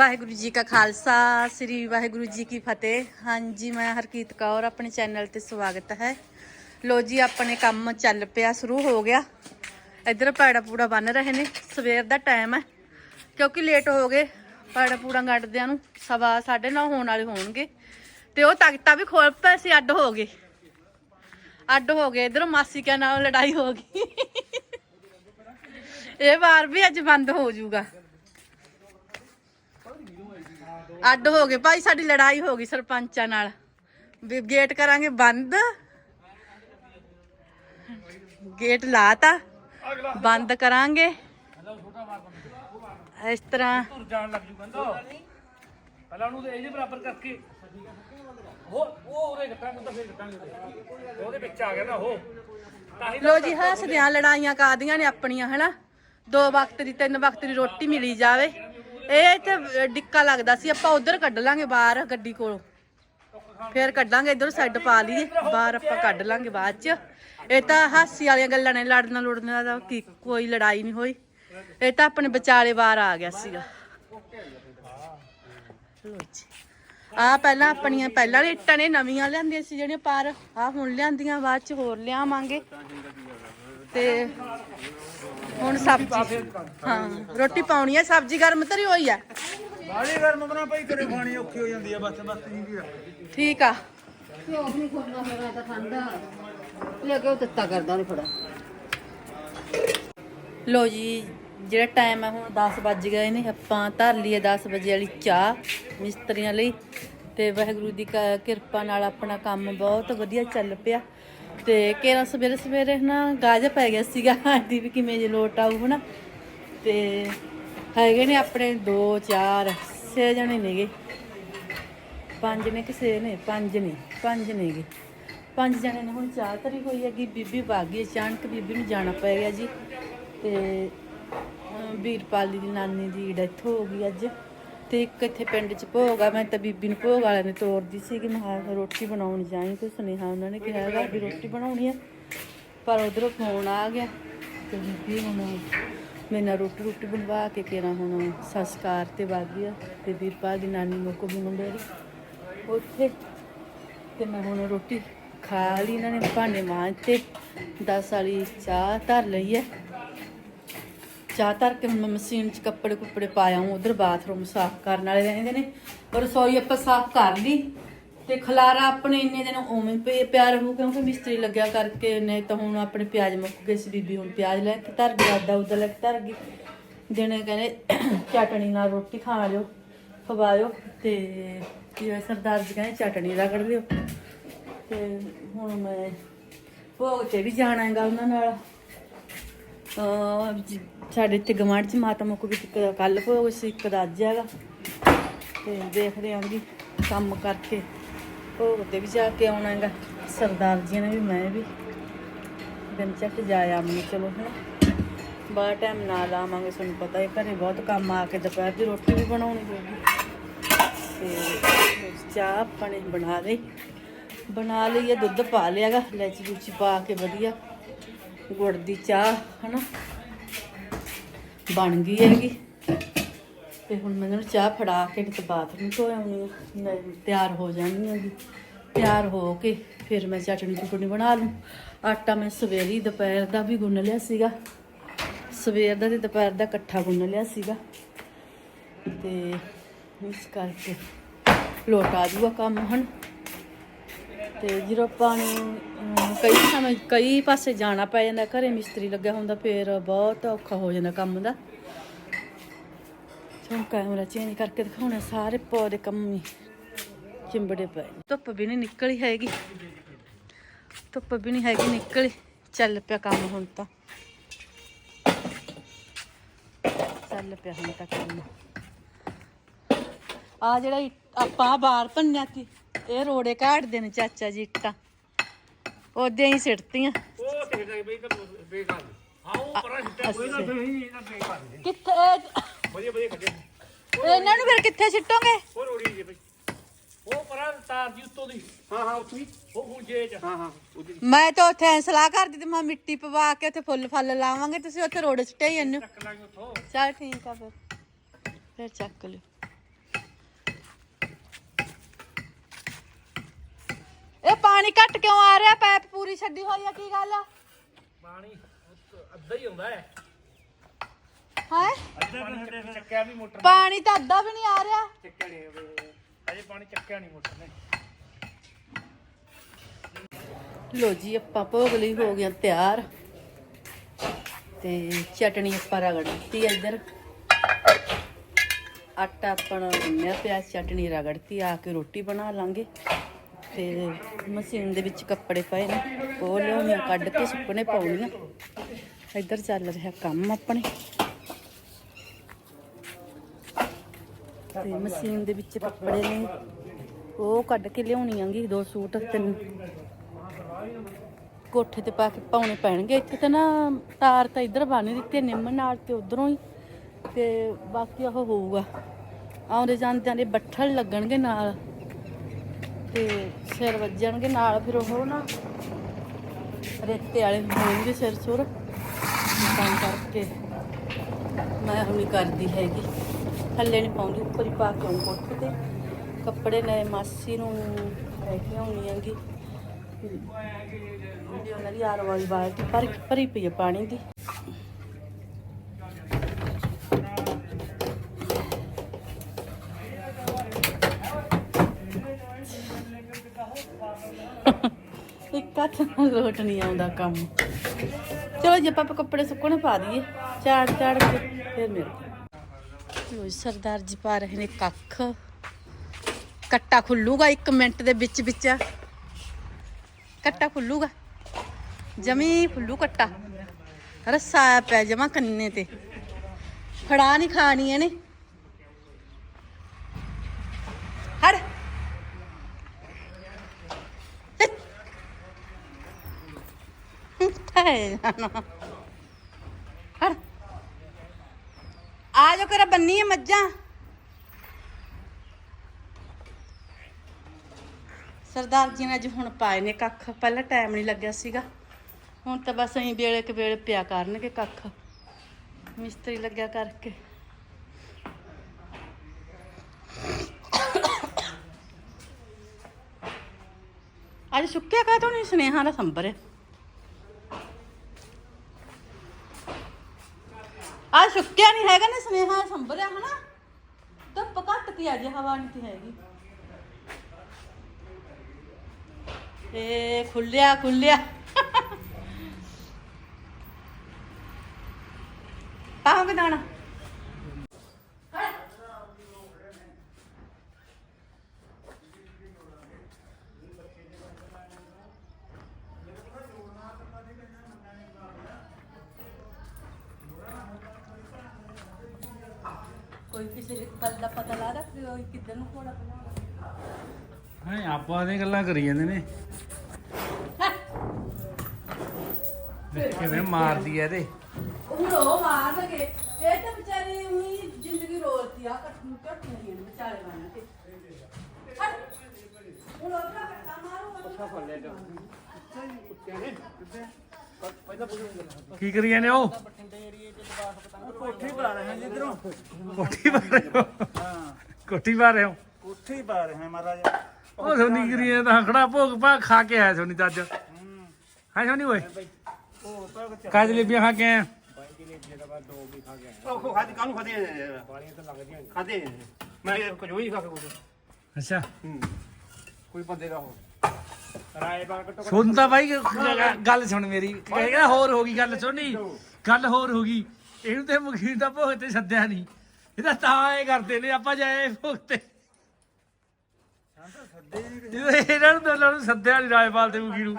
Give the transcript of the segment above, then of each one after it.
ਵਾਹਿਗੁਰੂ ਜੀ ਕਾ ਖਾਲਸਾ, ਸ੍ਰੀ ਵਾਹਿਗੁਰੂ ਜੀ ਕੀ ਫਤਿਹ। ਹਾਂਜੀ, ਮੈਂ ਹਰਕੀਤ ਕੌਰ, ਆਪਣੇ ਚੈਨਲ ਤੇ ਸਵਾਗਤ ਹੈ। ਲੋ ਜੀ, ਆਪਣੇ ਕੰਮ ਚੱਲ ਪਿਆ, ਸ਼ੁਰੂ ਹੋ ਗਿਆ। ਇੱਧਰ ਪੈੜਾ ਪੂੜਾ ਬੰਨ ਰਹੇ ਨੇ, ਸਵੇਰ ਦਾ ਟਾਈਮ ਹੈ। ਕਿਉਂਕਿ ਲੇਟ ਹੋ ਗਏ, ਪੈੜਾ ਪੂੜਾ ਗੱਡਦਿਆਂ ਨੂੰ, ਸਵਾ 9:30 ਹੋਣ ਵਾਲੇ ਹੋਣਗੇ। ਤੇ ਉਹ ਤਖਤਾ ਵੀ ਖੋਲ ਪਏ ਸੀ, ਅੱਡ ਹੋ ਗਏ। ਅੱਡ ਹੋ ਗਏ, ਇਧਰੋਂ ਮਾਸੀ ਕਿਆ ਨਾਲ ਲੜਾਈ ਹੋ ਗਈ। ਇਹ ਵਾਰ ਵੀ ਅੱਜ ਬੰਦ ਹੋ ਜਾਊਗਾ। ਅੱਡ ਹੋ ਗਏ। ਭਾਈ ਸਾਡੀ ਲੜਾਈ ਹੋ ਗਈ ਸਰਪੰਚਾਂ ਨਾਲ। ਵੀ ਗੇਟ ਕਰਾਂਗੇ ਬੰਦ। ਗੇਟ ਲਾਤਾ। ਬੰਦ ਕਰਾਂਗੇ। ਇਸ ਤਰ੍ਹਾਂ। ਤੁਰ ਜਾਣ ਲੱਗ ਜੂ ਕਹਿੰਦਾ। ਪਹਿਲਾਂ ਉਹਨੂੰ ਤੇ ਇਹਦੇ ਬਰਾਬਰ ਕਰਕੇ। ਉਹ ਉਹ ਉਹਦੇ ਕੱਟਾਂਗੇ ਤਾਂ ਫੇਰ ਕੱਟਾਂਗੇ ਉਹਦੇ। ਉਹਦੇ ਵਿੱਚ ਆ ਗਿਆ ਨਾ ਉਹ। ਤਾਂ ਹੀ ਲੋ ਜੀ ਹੱਸਦਿਆਂ ਲੜਾਈਆਂ ਕਾਦੀਆਂ ਨੇ ਆਪਣੀਆਂ ਹਨਾ? ਦੋ ਵਕਤ ਦੀ ਤਿੰਨ ਵਕਤ ਦੀ ਰੋਟੀ ਮਿਲੀ ਜਾਵੇ। ਇਹ ਇੱਥੇ ਡਿੱਕਾ ਲੱਗਦਾ ਸੀ। ਆਪਾਂ ਉਧਰ ਕੱਢ ਲਾਂਗੇ ਬਾਹਰ ਗੱਡੀ ਕੋਲੋਂ। ਫੇਰ ਕੱਢਾਂਗੇ, ਇਧਰ ਸਾਈਡ ਪਾ ਲਈਏ। ਬਾਹਰ ਆਪਾਂ ਕੱਢ ਲਾਂਗੇ ਬਾਅਦ ਚ। ਇਹ ਤਾਂ ਹਾਸੀ ਵਾਲੀਆਂ ਗੱਲਾਂ ਨੇ, ਲੜਨਾ ਲੁੜਨਾ ਦਾ ਕੀ, ਕੋਈ ਲੜਾਈ ਨਹੀਂ ਹੋਈ। ਇਹ ਤਾਂ ਆਪਣੇ ਵਿਚਾਲੇ ਬਾਹਰ ਆ ਗਿਆ ਸੀਗਾ। ਲਓ ਆ ਪਹਿਲਾਂ ਆਪਣੀਆਂ, ਪਹਿਲਾਂ ਵਾਲੀ ਇੱਟਾਂ ਨੇ, ਨਵੀਆਂ ਲਿਆਂਦੀਆਂ ਸੀ ਜਿਹੜੀਆਂ ਪਰ। ਆ ਹੁਣ ਲਿਆਂਦੀਆਂ, ਬਾਅਦ ਚ ਹੋਰ ਲਿਆਵਾਂਗੇ। ਤੇ ਹੁਣ ਸਬਜ਼ੀ। ਹਾਂ ਰੋਟੀ ਪਾਉਣੀ ਹੈ ਸਬਜ਼ੀ ਗਰਮ ਧਰੀ ਹੋਈ ਆ? ਬਾੜੀ ਗਰਮ ਬਣਾ ਭਾਈ ਕਰੇ ਖਾਣੀ ਔਖੀ ਹੋ ਜਾਂਦੀ ਆ ਬਸ ਬਸ ਠੀਕ ਆ। ਘਿਓ ਵੀ ਨਹੀਂ ਖੋਲਣਾ ਹੋਣਾ ਤਾਂ ਠੰਡਾ ਲੈ ਕੇ ਉਹ ਤੱਤਾ ਕਰਦਾ ਨਹੀਂ ਫੜਾ ਲੋ ਜੀ ਜਿਹੜਾ ਟਾਈਮ ਹੈ ਹੁਣ 10 ਵੱਜ ਗਏ ਨੇ ਆਪਾਂ ਧਰ ਲਈਏ 10 ਵਜੇ ਵਾਲੀ ਚਾਹ ਮਿਸਤਰੀਆਂ ਲਈ। ਤੇ ਵਾਹਿਗੁਰੂ ਦੀ ਕਿਰਪਾ ਨਾਲ ਆਪਣਾ ਕੰਮ ਬਹੁਤ ਵਧੀਆ ਚੱਲ ਪਿਆ। ਤੇ ਕੇਰਾ ਸਵੇਰੇ ਸਵੇਰੇ ਨਾ ਗਾਜ ਪੈ ਗਿਆ ਸੀਗਾ ਆਂਟੀ ਵੀ ਕਿਵੇਂ ਜੇ ਲੋਟ ਆਊ ਹਨਾ। ਤੇ ਹੈਗੇ ਨੇ ਆਪਣੇ 2 4 6 ਜਣੇ ਨੇਗੇ। ਪੰਜ ਨੇ ਕਿਸੇ ਨੇ? ਪੰਜ ਨੇ, ਪੰਜ ਨੇਗੇ। ਪੰਜ ਜਣੇ ਨੇ ਹੁਣ ਚਾਹ ਧਰੀ ਹੋਈ ਹੈਗੀ, ਬੀਬੀ ਬਾਗੀ ਅਚਾਨਕ ਬੀਬੀ ਨੂੰ ਜਾਣਾ ਪੈ ਗਿਆ ਜੀ। ਤੇ ਵੀਰਪਾਲੀ ਦੀ ਨਾਨੀ ਦੀ ਡੈਥ ਹੋ ਗਈ ਅੱਜ। ਤੇ ਇੱਕ ਇੱਥੇ ਪਿੰਡ 'ਚ ਭੋਗ ਆ, ਮੈਂ ਤਾਂ ਬੀਬੀ ਨੂੰ ਭੋਗ ਵਾਲਿਆਂ ਨੇ ਤੋਰਦੀ ਸੀ ਕਿ ਮੈਂ ਕਿਹਾ ਰੋਟੀ ਬਣਾਉਣ ਜਾਈ, ਕੋਈ ਸੁਨੇਹਾ ਉਹਨਾਂ ਨੇ ਕਿਹਾ ਹੈਗਾ ਵੀ ਰੋਟੀ ਬਣਾਉਣੀ ਆ। ਪਰ ਉਧਰੋਂ ਫੋਨ ਆ ਗਿਆ ਤੇ ਬੀਬੀ ਹੁਣ ਮੇਰੇ ਨਾਲ ਰੋਟੀ ਰੋਟੀ ਬਣਵਾ ਕੇ ਕਿਹੜਾ ਹੁਣ ਸੰਸਕਾਰ ਤੇ ਵਾਗੀ ਆ ਤੇ ਵੀਰਪਾਲ ਦੀ ਨਾਨੀ ਮੋਕੋ ਗਈ ਮੁੰਡੇ ਦੀ ਉੱਥੇ। ਤੇ ਮੈਂ ਹੁਣ ਰੋਟੀ ਖਾ ਲਈ, ਇਹਨਾਂ ਨੇ ਭਾਂਡੇ ਮਾਂਜ ਤੇ 10 ਵਾਲੀ ਚਾਹ ਧਰ ਲਈ ਹੈ। ਚਾਹ ਧਰ ਕੇ ਹੁਣ ਮੈਂ ਮਸ਼ੀਨ 'ਚ ਕੱਪੜੇ ਕੁੱਪੜੇ ਪਾਇਆ ਹੂੰ ਉਧਰ ਬਾਥਰੂਮ ਸਾਫ਼ ਕਰਨ ਵਾਲੇ ਰਹਿੰਦੇ ਨੇ। ਰਸੋਈ ਆਪਾਂ ਸਾਫ਼ ਕਰ ਲਈ ਤੇ ਖਲਾਰਾ ਆਪਣੇ ਇੰਨੇ ਦਿਨ ਉਵੇਂ ਪਏ ਪਿਆ ਰਹੂ, ਕਿਉਂਕਿ ਮਿਸਤਰੀ ਲੱਗਿਆ ਕਰਕੇ ਨੇ ਤਾਂ ਹੁਣ ਆਪਣੇ ਪਿਆਜ਼ ਮੁੱਕ ਗਏ ਸੀ, ਬੀਬੀ ਹੁਣ ਪਿਆਜ਼ ਲੈ ਕੇ ਧਰ ਗਈ ਆਦਾ ਉਧਰ ਲੈ ਕੇ ਧਰ ਗਈ। ਦਿਨੇ ਕਹਿੰਦੇ ਚਟਣੀ ਨਾਲ ਰੋਟੀ ਖਾ ਲਿਓ, ਖਵਾਇਓ ਤੇ ਜਿਵੇਂ ਸਰਦਾਰ ਜੀ ਕਹਿੰਦੇ ਚਟਣੀ ਰਗੜ ਲਿਓ। ਤੇ ਹੁਣ ਮੈਂ ਭੋਗ ਤੇ ਵੀ ਜਾਣਾ ਹੈਗਾ ਉਹਨਾਂ ਨਾਲ। ਸਾਡੇ ਇੱਥੇ ਗਵਾਂਢ ਚ ਮਾਤਾ ਮੁੱਕ ਗਈ ਇੱਕ ਕੱਲ ਭੋਗ ਸੀ, ਇੱਕ ਦਾ ਅੱਜ ਹੈਗਾ। ਤੇ ਦੇਖਦੇ ਆਂ ਵੀ ਕੰਮ ਕਰਕੇ ਭੋਗ ਤੇ ਵੀ ਜਾ ਕੇ ਆਉਣਾ ਹੈਗਾ। ਸਰਦਾਰ ਜੀ ਨੇ ਵੀ, ਮੈਂ ਵੀ। ਦਿਨ ਚੱਕ ਜਾਇਆ ਆਵਾਂਗੇ, ਚਲੋ ਹਨਾ। ਬਾਹਰ ਟਾਈਮ ਨਾ ਲਾਵਾਂਗੇ ਤੁਹਾਨੂੰ ਪਤਾ ਹੈ ਘਰੇ ਬਹੁਤ ਕੰਮ ਆ ਕੇ ਦੁਪਹਿਰ ਦੀ ਰੋਟੀ ਵੀ ਬਣਾਉਣੀ ਪਊਗੀ। ਤੇ ਚਾਹ ਆਪਾਂ ਨੇ ਬਣਾ ਲਈ। ਬਣਾ ਲਈ ਦੁੱਧ ਪਾ ਲਿਆਗਾ ਲੈਚੀ ਲੂਚੀ ਪਾ ਕੇ ਵਧੀਆ। ਗੁੜ ਦੀ ਚਾਹ, ਹਨਾ? ਬਣ ਗਈ ਹੈਗੀ। ਤੇ ਹੁਣ ਮੈਂ ਇਹਨਾਂ ਚਾਹ ਫੜਾ ਕੇ ਤੇ ਬਾਥਰੂਮ ਤੋਂ ਆਉਣੀ ਆ ਤਿਆਰ ਹੋ ਜਾਣੀ ਹੈਗੀ। ਤਿਆਰ ਹੋ ਕੇ ਫਿਰ ਮੈਂ ਚਟਣੀ ਚੁਟਣੀ ਬਣਾ ਲੂੰ। ਆਟਾ ਮੈਂ ਸਵੇਰੀ ਦੁਪਹਿਰ ਦਾ ਵੀ ਗੁੰਨ ਲਿਆ ਸੀਗਾ। ਸਵੇਰ ਦਾ ਤੇ ਦੁਪਹਿਰ ਦਾ ਇਕੱਠਾ ਗੁੰਨ ਲਿਆ ਸੀਗਾ। ਤੇ ਇਸ ਕਰਕੇ ਲੋਟ ਆ ਜੂਗਾ ਕੰਮ, ਹਨ? ਤੇ ਜਦੋਂ ਆਪਾਂ ਨੂੰ ਕਈ ਸਮੇਂ, ਕਈ ਪਾਸੇ ਜਾਣਾ ਪੈ ਜਾਂਦਾ, ਘਰੇ ਮਿਸਤਰੀ ਲੱਗਿਆ ਹੁੰਦਾ, ਫੇਰ ਬਹੁਤ ਔਖਾ ਹੋ ਜਾਂਦਾ ਕੰਮ ਦਾ। ਚੋਂ ਕੈਮਰਾ ਚੇਂਜ ਕਰਕੇ ਦਿਖਾਉਣਾ ਸਾਰੇ ਪੌਦੇ ਕੰਮ। ਹੀ ਚਿੰਬੜੇ ਪਏ। ਧੁੱਪ ਵੀ ਨਹੀਂ ਨਿਕਲੀ ਹੈਗੀ। ਧੁੱਪ ਵੀ ਨਹੀਂ ਹੈਗੀ ਨਿਕਲੀ। ਚੱਲ ਪਿਆ ਕੰਮ ਹੁਣ ਤਾਂ। ਚੱਲ ਪਿਆ ਹੁਣ ਤਾਂ ਕੰਮ। ਆ ਜਿਹੜਾ ਆਪਾਂ ਬਾਹਰ ਭੰਨਿਆ ਸੀ। ਇਹ ਰੋੜੇ ਕਾੜਦੇ ਨੇ ਚਾਚਾ ਜੀ ਇੱਟਾਂ। ਉਹਦੇ ਹੀ ਸਿੱਟਤੀਆਂ ਉਹ ਬਈ ਤਾਂ ਬੇਕਾਰ ਹਾਂ ਉਹ ਪਰਾਂ ਸਿੱਟਿਆ ਕੋਈ ਨਾ ਨਹੀਂ ਇਹਨਾਂ ਬੇਕਾਰ ਨੇ ਕਿੱਥੇ ਇਹ- ਵਧੀਆ ਵਧੀਆ ਕੱਢਿਆ ਇਹਨਾਂ ਨੂੰ ਫਿਰ ਕਿੱਥੇ ਸਿੱਟੋਗੇ? ਉਹ ਰੋੜੀ ਜੇ ਬਈ। ਉਹ ਪਰਾਂ ਤਾਰ ਦੀ ਉੱਤੋਂ ਦੀ। ਹਾਂ ਹਾਂ ਉੱਥੇ ਉਹ ਗੁੰਜੇ ਚ। ਹਾਂ ਹਾਂ ਉਹਦੀ ਮੈਂ ਤਾਂ ਉੱਥੇ ਸਲਾਹ ਕਰਦੀ ਤੇ ਮੈਂ ਮਿੱਟੀ ਪਵਾ ਕੇ ਉੱਥੇ ਫੁੱਲ ਫਲ ਲਾਵਾਂਗੇ ਤੁਸੀਂ ਉੱਥੇ ਰੋੜੇ ਸਿੱਟੇ ਹੀ ਇਹਨੂੰ। ਚੱਕ ਲਾਂਗੇ ਉੱਥੋਂ। ਚਲ ਠੀਕ ਆ ਫਿਰ। ਫਿਰ ਚੱਕ ਲਿਓ। ਇਹ ਪਾਣੀ ਘੱਟ ਕਿਉਂ ਆ ਰਿਹਾ? ਪੈਪ ਪੂਰੀ ਛੱਡੀ ਹੋਈ ਆ ਕੀ ਗੱਲ? ਆ ਪਾਣੀ ਅੱਧਾ ਹੀ ਆਉਂਦਾ ਹੈ। ਹੈ? ਚੱਕਿਆ ਵੀ ਮੋਟਰ ਪਾਣੀ ਤਾਂ ਅੱਧਾ ਵੀ ਨਹੀਂ ਆ ਰਿਹਾ। ਚੱਕਿਆ ਨਹੀਂ ਅਜੇ ਪਾਣੀ ਚੱਕਿਆ ਨਹੀਂ ਮੋਟਰ ਨੇ। ਲੋ ਜੀ ਆਪਾਂ ਭੋਗ ਲਈ ਹੋ ਗਿਆ ਤਿਆਰ। ਤੇ ਚਟਣੀ ਆਪਾਂ ਰਗੜ ਦਿੱਤੀ ਆ ਇੱਧਰ। ਆਟਾ ਆਪਣਾ ਗੁੰਨਿਆ ਪਿਆ ਚਟਣੀ ਰਗੜਤੀ ਆ ਕੇ ਰੋਟੀ ਬਣਾ ਲਾਂਗੇ। ਤੇ ਮਸ਼ੀਨ ਦੇ ਵਿੱਚ ਕੱਪੜੇ ਪਏ ਨੇ। ਉਹ ਲਿਆਉਣੀਆਂ ਕੱਢ ਕੇ ਸੁੱਕਣੇ ਪਾਉਣੀਆਂ ਇੱਧਰ ਚੱਲ ਰਿਹਾ ਕੰਮ ਆਪਣੇ। ਤੇ ਮਸ਼ੀਨ ਦੇ ਵਿੱਚ ਕੱਪੜੇ ਨੇ। ਉਹ ਕੱਢ ਕੇ ਲਿਆਉਣੀ ਆਂਗੀ, ਦੋ ਸੂਟ, ਤਿੰਨ। ਕੋਠੇ ਤੇ ਪਾ ਕੇ ਪਾਉਣੇ ਪੈਣਗੇ। ਇੱਥੇ ਤਾਂ ਨਾ ਤਾਰ ਤਾਂ ਇੱਧਰ ਬੰਨ ਦਿੱਤੀ ਹੈ ਨਿੰਮ ਨਾਲ ਤੇ ਉਧਰੋਂ ਹੀ। ਤੇ ਬਾਕੀ ਉਹ ਹੋਊਗਾ। ਆਉਂਦੇ ਜਾਂਦਿਆਂ ਦੇ ਬੱਠਲ ਲੱਗਣਗੇ ਨਾਲ। ਤੇ ਸਿਰ ਵੱਜਣਗੇ ਨਾਲ ਫਿਰ ਉਹ ਨਾ ਰੇਤੇ ਵਾਲੇ ਹੋਣਗੇ ਸਿਰ ਸੁਰ। ਤਾਂ ਕਰਕੇ ਮੈਂ ਹੁਣੀ ਕਰਦੀ ਹੈਗੀ। ਥੱਲੇ ਨਹੀਂ ਪਾਉਂਦੀ, ਉੱਪਰ ਹੀ ਪਾ ਕੇ ਆਉਂ ਕੋਠੇ ਤੇ। ਕੱਪੜੇ ਨੇ ਮਾਸੀ ਨੂੰ ਲੈ ਕੇ ਆਉਣੀ ਹੈਗੀ। ਜਿਹੜੀ ਉਹਨਾਂ ਦੀ ਆਰ ਵਾਲੀ ਬਾਲਟੀ ਭਰੀ ਪਈ ਹੈ ਪਾਣੀ ਦੀ। ਲੋਟ ਨਹੀਂ ਆਉਂਦਾ ਕੰਮ। ਚਲੋ ਜੇ, ਆਪਾਂ ਕੱਪੜੇ ਸੁੱਕਣੇ ਪਾ ਦਈਏ। ਝਾੜ ਝਾੜ ਕੇ ਫਿਰ ਮਿਲਦੇ ਲੋ ਸਰਦਾਰ ਜੀ ਪਾ ਰਹੇ ਨੇ ਕੱਖ। ਕੱਟਾ ਖੁੱਲੂਗਾ 1 ਮਿੰਟ ਦੇ ਵਿੱਚ ਵਿੱਚ। ਕੱਟਾ ਖੁੱਲੂਗਾ। ਜਮੀ ਖੁੱਲੂ ਕੱਟਾ। ਰੱਸਾ ਪੈ ਜਮਾ ਕੰਨੇ ਤੇ। ਫੜਾ ਨਹੀਂ ਖਾਣੀ ਇਹਨੇ। ਹੜ ਹੈ ਜਾਣਾ ਹੜ ਆ ਜੋ ਕਰਾ ਬੰਨੀ ਹੈ ਮੱਝਾਂ। ਸਰਦਾਰ ਜੀ ਨੇ ਅੱਜ ਹੁਣ ਪਾਏ ਨੇ ਕੱਖ। ਪਹਿਲਾਂ ਟਾਈਮ ਨਹੀਂ ਲੱਗਿਆ ਸੀਗਾ। ਹੁਣ ਤਾਂ ਬਸ ਅਸੀਂ ਵੇਲੇ ਕੇ ਵੇਲੇ ਪਿਆ ਕਰਨਗੇ ਕੱਖ। ਮਿਸਤਰੀ ਲੱਗਿਆ ਕਰਕੇ। ਅੱਜ ਸੁੱਕਿਆ ਕਾ ਤੋਂ ਨਹੀਂ ਸੁਨੇਹਾ ਦਾ ਸੰਬਰ ਹੈ ਸੁੱਕਿਆ ਨਹੀਂ ਹੈਗਾ ਨਾ ਸੁਨੇਹਾ ਦਾ ਸੰਬਰ ਹਨਾ? ਧੁੱਪ ਘੱਟ ਤੀ ਅੱਜ ਹਵਾ ਨਹੀਂ ਤੀ ਹੈਗੀ। ਏ ਖੁੱਲਿਆ ਖੁੱਲਿਆ ਕੋਈ ਕਿਸੇ ਗੱਲ ਦਾ ਪਤਾ ਲਾ ਰੱਖ ਕੋਈ ਕਿੱਧਰ ਨੂੰ ਘੋੜਾ ਬਣਾਉਣਾ। ਹਾਂ ਆਪਾਂ ਦੇ ਗੱਲਾਂ ਕਰੀ ਜਾਂਦੇ ਨੇ। ਦੇਖ ਕਿਵੇਂ ਮਾਰਦੀ ਐ ਇਹਦੇ। ਹੁਣ ਉਹ ਮਾਰ ਸਕੇ ਇਹ ਤਾਂ ਵਿਚਾਰੀ ਉਹੀ ਜ਼ਿੰਦਗੀ ਰੋਲਤੀ ਆ ਕੱਟੂ ਕੱਟ ਨਹੀਂ ਇਹਨੂੰ ਵਿਚਾਰੇ ਬਣ ਕੇ ਹਟ। ਹੁਣ ਉਹਦਾ ਕੱਟਾ ਮਾਰੂ ਕੀ ਕਰੀ ਜਾਂਦੇ ਹੋ? ਕੋਠੀ ਪਾ ਰਹੇ ਹਾਂ ਜੀ ਇਧਰੋਂ। ਕੋਠੀ ਪਾ ਰਹੇ ਹੋ? ਕੋਠੀ ਪਾ ਰਹੇ ਹੋ? ਕੋਠੀ ਪਾ ਰਹੇ ਹਾਂ ਮਹਾਰਾਜ। ਉਹ ਸੋਨੀ ਜਾਂਦਾ ਤਾਂ ਖੜਾ ਭੋਗ ਪਾ ਖਾ ਕੇ ਆਇਆ ਸੋਨੀ ਤਾਂ ਅੱਜ। ਹਾਂ। ਸੋਨੀ ਓਏ? ਉਹ ਤਾਂ ਜਲੇਬੀਆਂ ਖਾ ਕੇ ਆਇਆ? ਉਹ ਖਾਦੀ ਕਾਹਨੂੰ ਖਾਦੀ ਵਾਲੀਆਂ ਤਾਂ ਲੱਗਦੀਆਂ ਖਾਦੇ ਮੈਂ ਕੁਝ ਹੋਈ ਖਾ ਕੇ ਕੁਝ। ਅੱਛਾ। ਕੋਈ ਬੰਦੇ ਦਾ ਹੋ ਰਾਏ ਬਾਗ ਕਟੋ ਸੁਣ ਤਾਂ ਬਾਈ ਗੱਲ ਸੁਣ ਮੇਰੀ। ਕਹਿੰਦਾ ਹੋਰ ਹੋ ਗਈ ਗੱਲ ਸੁਣੀ ਗੱਲ ਹੋਰ ਹੋ ਗਈ। ਇਹਨੂੰ ਤੇ ਮਖੀਰ ਦਾ ਭੋਗ ਤੇ ਸੱਦਿਆ ਨਹੀਂ। ਇਹਦਾ ਤਾਂ ਇਹ ਕਰਦੇ ਨੇ ਆਪਾਂ ਜਾਏ ਭੋਗ ਤੇ। ਜਦੋਂ ਇਹਨਾਂ ਨੂੰ ਦੋਨਾਂ ਨੂੰ ਸੱਦਿਆ ਨਹੀਂ ਰਾਜਪਾਲ ਤੇ ਮਖੀਰ ਨੂੰ।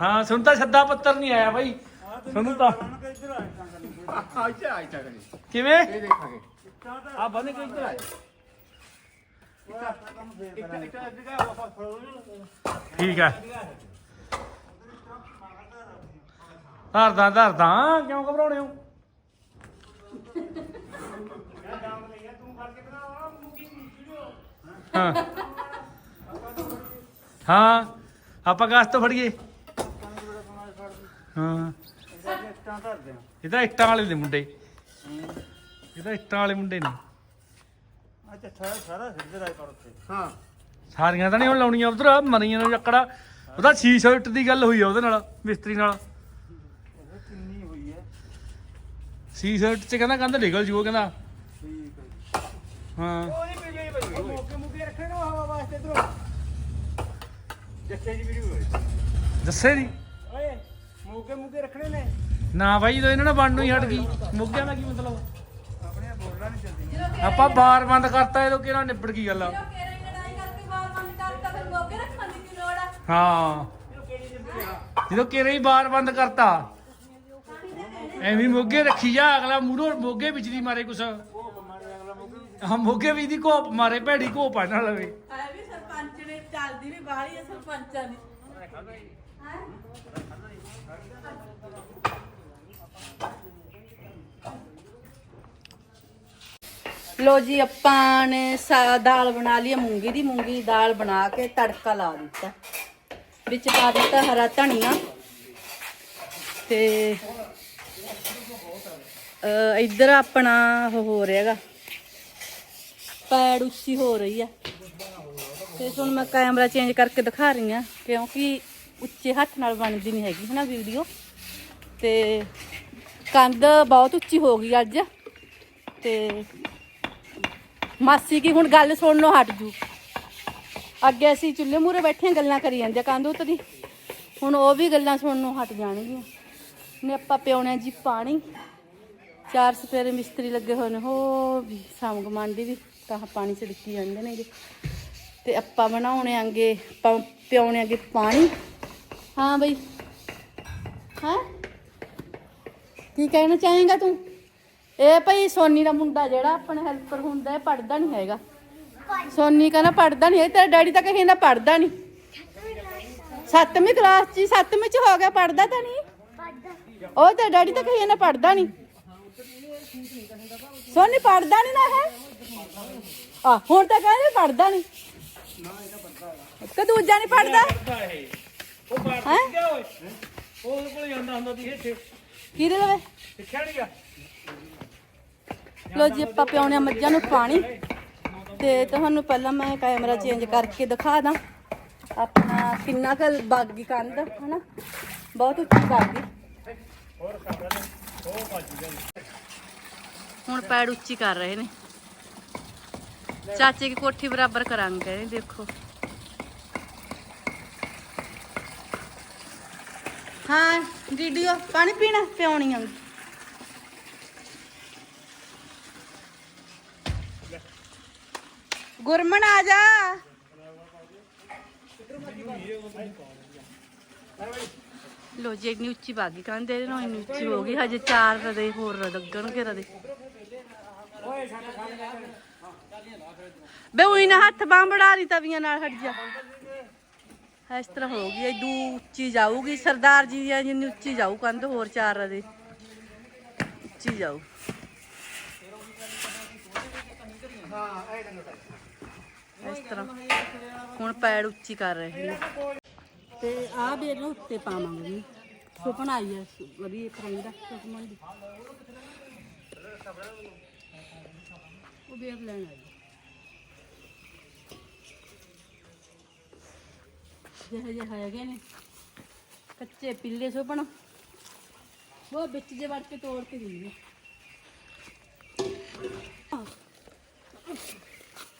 ਹਾਂ ਸੁਣ ਤਾਂ ਸੱਦਾ ਪੱਤਰ ਨਹੀਂ ਆਇਆ ਬਾਈ। ਸੁਣ ਤਾਂ। ਇੱਧਰ ਆਏ ਤਾਂ ਇੱਥੇ ਆ ਇੱਥੇ ਕਰੀ ਕਿਵੇਂ ਇਹ ਦੇਖਾਂਗੇ ਆ ਬੰਦੇ ਕੋਈ ਇੱਧਰ ਫੜੋ। ਠੀਕ ਹੈ ਧਰਦਾ ਧਰਦਾ ਕਿਉਂ ਘਬਰਾਉਣੇ ਹੋ? ਹਾਂ। ਹਾਂ ਆਪਾਂ ਗਾਸ ਤੋਂ ਫੜੀਏ। ਹਾਂ। ਇੱਟਾਂ ਧਰਦੇ ਆ ਇਹ ਤਾਂ ਇੱਟਾਂ ਵਾਲੇ ਨੇ ਮੁੰਡੇ। ਇਹ ਤਾਂ ਇੱਟਾਂ ਵਾਲੇ ਮੁੰਡੇ ਨੇ। ਅੱਛਾ ਸਾਰਾ ਸਾਰਾ ਸਿੱਧੇ ਰਾਜ ਕਰ ਉੱਤੇ ਹਾਂ। ਸਾਰੀਆਂ ਤਾਂ ਨਹੀਂ ਹੁਣ ਲਾਉਣੀਆਂ ਉਧਰ ਮਰੀਆਂ ਨੂੰ ਚੱਕੜਾ ਉਹਦਾ 6 ਸ਼ਰਟ ਦੀ ਗੱਲ ਹੋਈ ਆ ਉਹਦੇ ਨਾਲ ਮਿਸਤਰੀ ਨਾਲ ਉਹ ਕਿੰਨੀ ਹੋਈ ਹੈ 6 ਸ਼ਰਟ ਚ ਕਹਿੰਦਾ ਕੰਧ ਨਿਕਲ ਜੂਗਾ ਕਹਿੰਦਾ। ਠੀਕ ਹੈ ਹਾਂ। ਉਹ ਨਹੀਂ ਪਈ ਗਈ ਭਾਈ। ਮੋਕੇ ਮੁਕੇ ਰੱਖੇ ਨਾ ਹਵਾ ਵਾਸਤੇ ਇਧਰੋਂ। ਜੀ ਵੀਡੀਓ ਦੱਸੇ ਦੀ? ਓਏ ਮੋਕੇ ਮੁਕੇ ਰੱਖਣੇ ਨੇ। ਨਾ ਬਾਈ ਜਦੋਂ ਇਹਨਾਂ ਨਾਲ ਬਣਨੋਂ ਹੀ ਹਟ ਗਈ। ਮੁੱਗਿਆਂ ਦਾ ਕੀ ਮਤਲਬ? ਆਪਣੇ ਬੋਲਣਾ ਨਹੀਂ ਚੱਲਦੀ। ਆਪਾਂ ਬਾਰ ਬੰਦ ਕਰਤਾ ਇਹਦੋਂ ਕਿਹੜਾ ਨਿਬੜ ਗਈ ਗੱਲ? ਆ? ਹਾਂ। ਜਦੋਂ ਕਿਰੇ ਹੀ ਬਾਰ ਬੰਦ ਕਰਤਾ। ਐਵੇਂ ਮੋਗੇ ਰੱਖੀ ਜਾ ਅਗਲਾ ਮੂਰੋ ਮੋਗੇ ਵਿੱਚ ਦੀ ਮਾਰੇ ਕੁਛ। ਹਾਂ ਮੋਗੇ ਵੀ ਦੀ ਕੋਪ ਮਾਰੇ ਭੈੜੀ ਕੋਪ ਆ ਨਾਲ ਲਵੇ। ਵੀ ਸਰਪੰਚ ਨੇ ਚੱਲਦੀ ਵੀ ਬਾਹਲੀ ਹੈ ਸਰਪੰਚਾਂ ਦੀ। ਲੋ ਜੀ ਆਪਾਂ ਨੇ ਸਾ- ਦਾਲ ਬਣਾ ਲਈ ਹੈ ਮੂੰਗੀ ਦੀ ਮੂੰਗੀ ਦੀ ਦਾਲ ਬਣਾ ਕੇ ਤੜਕਾ ਲਾ ਦਿੱਤਾ। ਵਿੱਚ ਪਾ ਦਿੱਤਾ ਹਰਾ ਧਨੀਆ ਤੇ ਇੱਧਰ ਆਪਣਾ ਉਹ ਹੋ ਰਿਹਾਗਾ ਪੈੜ ਉੱਚੀ ਹੋ ਰਹੀ ਆ। ਤੇ ਹੁਣ ਮੈਂ ਕੈਮਰਾ ਚੇਂਜ ਕਰਕੇ ਦਿਖਾ ਰਹੀ ਆ, ਕਿਉਂਕਿ ਉੱਚੇ ਹੱਥ ਨਾਲ ਬਣਦੀ ਨਹੀਂ ਹੈਗੀ ਹਨਾ ਵੀਡੀਓ। ਤੇ ਕੰਧ ਬਹੁਤ ਉੱਚੀ ਹੋ ਗਈ ਅੱਜ। ਤੇ ਮਾਸੀ ਕੀ ਹੁਣ ਗੱਲ ਸੁਣਨੋਂ ਹਟ ਜੂ। ਅੱਗੇ ਅਸੀਂ ਚੁੱਲ੍ਹੇ ਮੂਰੇ ਬੈਠੇ ਗੱਲਾਂ ਕਰੀ ਜਾਂਦੇ ਆ, ਕੰਧ ਉੱਤਰੀ। ਹੁਣ ਉਹ ਵੀ ਗੱਲਾਂ ਸੁਣਨੋਂ ਹਟ ਜਾਣਗੀਆਂ। ਨੇ ਆਪਾਂ ਪਿਉਣਾ ਜੀ ਪਾਣੀ। ਚਾਰ ਸਪੇਰੇ ਮਿਸਤਰੀ ਲੱਗੇ ਹੋਏ ਨੇ ਹੋ ਵੀ ਸਾਮ ਗਮਾਂਡੀ ਵੀ ਤਾਂ ਪਾਣੀ ਚ ਡਿੱਕੀ ਜਾਂਦੇ ਨੇ ਜੀ। ਤੇ ਆਪਾਂ ਬਣਾਉਣੇ ਆਂਗੇ ਆਪਾਂ ਪਿਉਣੇ ਆਂਗੇ ਪਾਣੀ। ਹਾਂ ਬਈ। ਹਾਂ? ਕੀ ਕਹਿਣਾ ਚਾਹੇਗਾ ਤੂੰ? ਇਹ ਭਈ ਸੋਨੀ ਦਾ ਮੁੰਡਾ ਜਿਹੜਾ ਆਪਣੇ ਹੈਲਪਰ ਹੁੰਦਾ ਹੈ ਪੜਦਾ ਨਹੀਂ ਹੈਗਾ। ਸੋਨੀ ਕਹਿੰਦਾ ਪੜਦਾ ਨਹੀਂ ਹੈ ਤੇਰਾ ਡੈਡੀ ਤਾਂ ਕਹਿੰਦਾ ਪੜਦਾ ਨਹੀਂ ਸੱਤਵੀਂ ਕਲਾਸ ਚ ਸੱਤਵੀਂ ਚ ਹੋ ਗਿਆ ਪੜਦਾ ਤਾਂ ਨਹੀਂ ਉਹ ਤੇ ਡੈਡੀ ਤਾਂ ਕਹਿੰਦਾ ਪੜਦਾ ਨਹੀਂ ਸੋਨੀ ਪੜਦਾ ਨਹੀਂ ਨਾ ਹੈ ਆ, ਹੁਣ ਤਾਂ ਕਹਿੰਦੇ ਪੜਦਾ ਨਹੀਂ ਕਿ ਦੂਜਾ ਨਹੀਂ ਪੜਦਾ? ਉਹ ਬਾਹਰ ਗਿਆ ਓਏ ਉਹ ਕੋਲ ਜਾਂਦਾ ਹੁੰਦਾ ਸੀ ਇੱਥੇ ਕਿਹਦੇ ਲਵੇ? ਸਿੱਖਿਆ ਨਹੀਂ ਗਿਆ ਲੋ ਜੀ, ਆਪਾਂ ਪਿਆਉਣੇ ਆ ਮੱਝਾਂ ਨੂੰ ਪਾਣੀ ਤੇ ਤੁਹਾਨੂੰ ਪਹਿਲਾਂ ਮੈਂ ਕੈਮਰਾ ਚੇਂਜ ਕਰਕੇ ਦਿਖਾ ਦਾਂ। ਆਪਣਾ ਕਿੰਨਾ ਕੁ ਬਾਗੀ ਕੰਧ, ਹਨਾ? ਬਹੁਤ ਉੱਚੀ ਬਾਗੀ। ਹੁਣ ਪੈੜ ਉੱਚੀ ਕਰ ਰਹੇ ਨੇ। ਚਾਚੇ ਦੀ ਕੋਠੀ ਬਰਾਬਰ ਕਰਾਂਗੇ ਇਹ ਦੇਖੋ। ਹਾਂ ਵੀਡੀਓ ਪਾਣੀ ਪੀਣਾ? ਪਿਆਉਣੀ ਆ ਗੁਰਮਨ ਆ ਜਾ। ਲੋ ਜੀ ਇੰਨੀ ਉੱਚੀ ਬਾਗੀ ਕਹਿੰਦੇ ਇਹਦੇ ਇੰਨੀ ਉੱਚੀ ਹੋ ਗਈ, ਹਜੇ ਚਾਰ ਰਦੇ ਹੋਰ ਲੱਗਣਗੇ ਰਦੇ। ਬੇ ਉਹੀ ਨਾ ਹੱਥ ਬਾਂਹ ਬੜਾ ਲਈ ਤਵੀਆਂ ਨਾਲ ਹਟ ਜਾ। ਇਸ ਤਰ੍ਹਾਂ ਹੋ ਗਈ ਇਦੂ ਉੱਚੀ ਜਾਊਗੀ, ਸਰਦਾਰ ਜੀ ਦੀ ਜਿੰਨੀ ਉੱਚੀ ਜਾਊ ਕੰਧ, ਹੋਰ ਚਾਰ ਰਦੇ। ਉੱਚੀ ਜਾਊ। ਇਸ ਤਰ੍ਹਾਂ ਹੁਣ ਪੈੜ ਉੱਚੀ ਕਰ ਰਹੇ ਨੇ। ਤੇ ਆ ਵੀ ਇਹਨੂੰ ਉੱਤੇ ਪਾਵਾਂਗੇ ਸੁਪਨ ਆਈ ਹੈ ਵਧੀਆ ਫਰੈਂਡ ਦਾ ਸੁਪਨ ਦੀ। ਉਹ ਵੀ ਲੈਣ ਆਈ। ਜਿਹੇ ਜਿਹੇ ਹੈਗੇ ਨੇ, ਕੱਚੇ ਪਿੱਲੇ ਸੁਪਨ ਉਹ ਵਿੱਚ ਜੇ ਵੜ ਕੇ ਤੋੜ ਕੇ ਦਿੰਦੇ।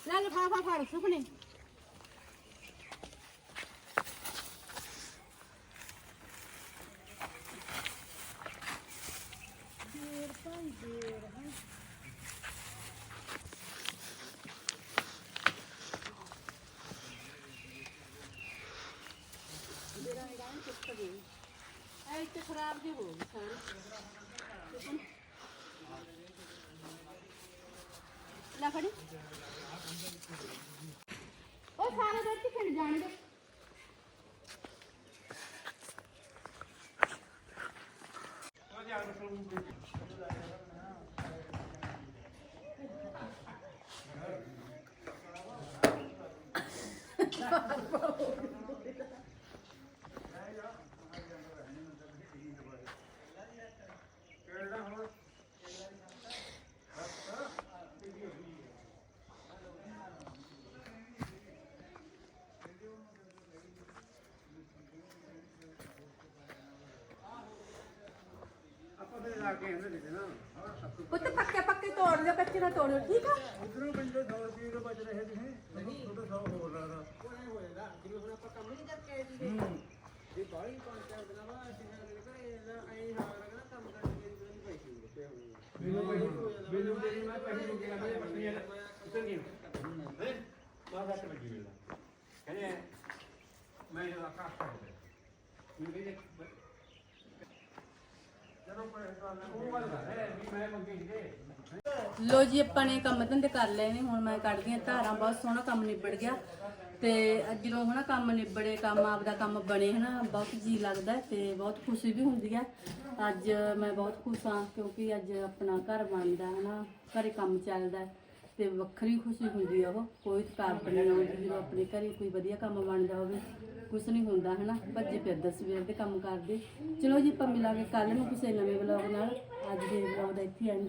ਲੈ ਲਫਾਫਾ ਫੜ ਸੁਪਨੇ ਖਰਾਬ ਜੀ ਹੋ ਗਈ ਸਾਰੀ ਲੈ ਫੜੀ ਉਹ ਸਾਰੇ ਦੇ ਤੇ ਖਿੰਡ ਜਾਣ ਦੇ Oh, ਪੁੱਤ ਪੱਕੇ ਪੱਕੇ ਤੋੜ ਲਿਓ ਕੱਚੇ ਨਾ ਤੋੜਿਓ ਠੀਕ ਆ ਉਧਰੋਂ ਬੰਦੇ 100 ਰੁਪਏ ਦੇ ਬਚ ਰਹੇ ਤੁਸੀਂ ਤੁਹਾਡਾ 100 ਹੋਰ ਲਾਦਾ ਕੋਈ ਹੋਏਗਾ ਜਿਵੇਂ ਹੁਣ ਆਪਾਂ ਕੰਮ ਨਹੀਂ ਕਰਕੇ ਆਏ ਸੀ ਇਹ ਬਾਹਲੀ ਪੰਜ ਚਾਰ ਦਿਨਾਂ ਬਾਅਦ ਅਸੀਂ ਸਾਡੇ ਘਰੇ ਐਂ ਹਾਲ ਲੱਗਣਾ ਕੰਮ ਕਰਕੇ ਮੇਰੇ ਕੋਲ ਪੈਸੇ ਦਿੱਤੇ ਹੋਏ ਮੈਨੂੰ ਪੈਸੇ ਮੈਨੂੰ ਦੇ ਮੈਂ ਪੈਸੇ ਨੂੰ ਗਿਆ ਮੈਂ ਬੱਕਰੀ ਵਾਲਾ ਉੱਤਰ ਗਿਆ ਹੈ ਬਾਹਰ ਸੱਟ ਵੱਜੀ ਮੇਰਾ ਕਹਿੰਦੇ ਮੈਂ ਜਿਹੜਾ ਕਾਸ ਕਰ ਦੇ ਮੈਨੂੰ ਕਹਿੰਦੇ ਜਦੋਂ ਪੈਸਾ ਉਹ ਵਾਲਾ ਹੈ ਵੀ ਮੈਂ ਮੰਗੀ ਸੀ ਲੋ ਜੀ, ਆਪਾਂ ਨੇ ਕੰਮ ਧੰਦੇ ਕਰ ਲਏ ਨੇ। ਹੁਣ ਮੈਂ ਕੱਢਦੀ ਹਾਂ ਧਾਰਾਂ, ਬਹੁਤ ਸੋਹਣਾ ਕੰਮ ਨਿਬੜ ਗਿਆ। ਤੇ ਅੱਜ ਜਦੋਂ ਹਨਾ ਕੰਮ ਨਿਬੜੇ, ਕੰਮ ਆਪਦਾ ਕੰਮ ਬਣੇ, ਹਨਾ, ਬਹੁਤ ਜੀ ਲੱਗਦਾ ਹੈ ਤੇ ਬਹੁਤ ਖੁਸ਼ੀ ਵੀ ਹੁੰਦੀ ਹੈ। ਅੱਜ ਮੈਂ ਬਹੁਤ ਖੁਸ਼ ਹਾਂ ਕਿਉਂਕਿ ਅੱਜ ਆਪਣਾ ਘਰ ਬਣਦਾ, ਹਨਾ, ਘਰੇ ਕੰਮ ਚੱਲਦਾ ਹੈ ਤੇ ਵੱਖਰੀ ਖੁਸ਼ੀ ਹੁੰਦੀ ਆ ਉਹ। ਕੋਈ ਥਕਾਵਟ ਨਹੀਂ ਆਉਂਦੀ, ਜਦੋਂ ਆਪਣੇ ਘਰੇ ਕੋਈ ਵਧੀਆ ਕੰਮ ਬਣਦਾ ਹੋਵੇ, ਕੁਛ ਨਹੀਂ ਹੁੰਦਾ, ਹਨਾ। ਭੱਜੇ ਫਿਰਦੇ ਸਵੇਰ ਦੇ ਕੰਮ ਕਰਦੇ। ਚਲੋ ਜੀ, ਆਪਾਂ ਮਿਲਾਂਗੇ ਕੱਲ ਨੂੰ ਕਿਸੇ ਨਵੇਂ ਵਲੌਗ ਨਾਲ। ਅੱਜ ਦੇ ਵਲੌਗ ਦਾ ਇੱਥੇ ਐਂਡ